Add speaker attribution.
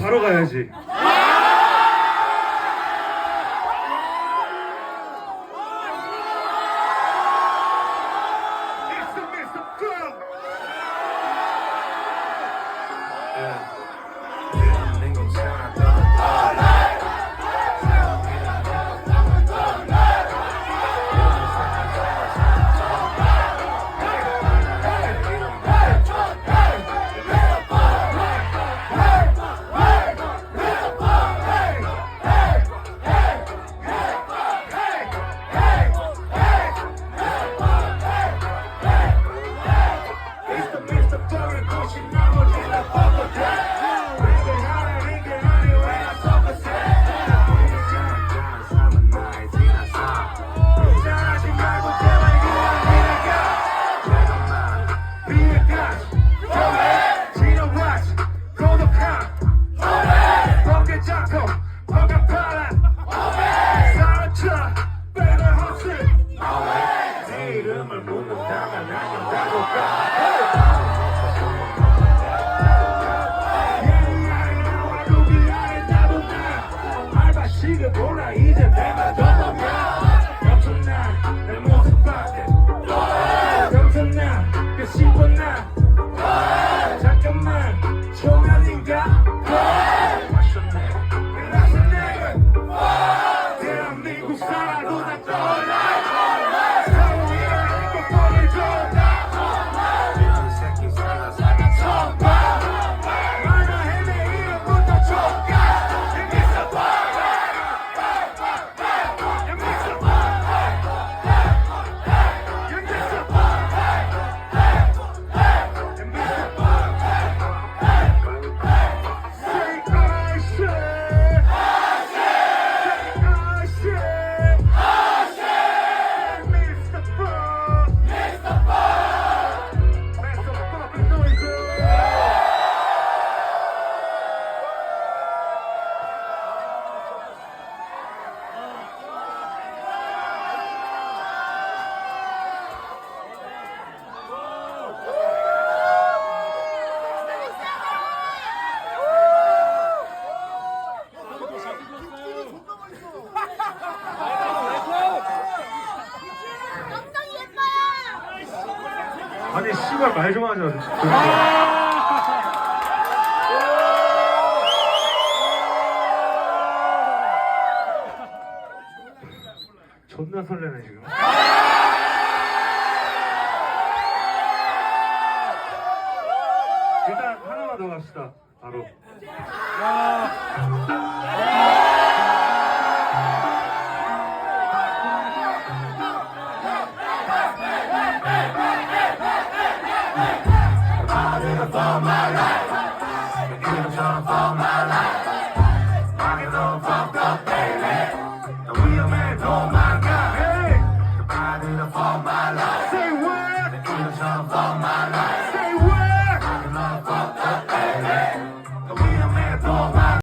Speaker 1: 바로 가야지. She could go
Speaker 2: to Egypt, never double down.
Speaker 1: 아니 씨발 말 좀 하자. 존나 설레네 지금. 일단 하나만 더 갑시다 바로.
Speaker 2: 야! 아, On my life.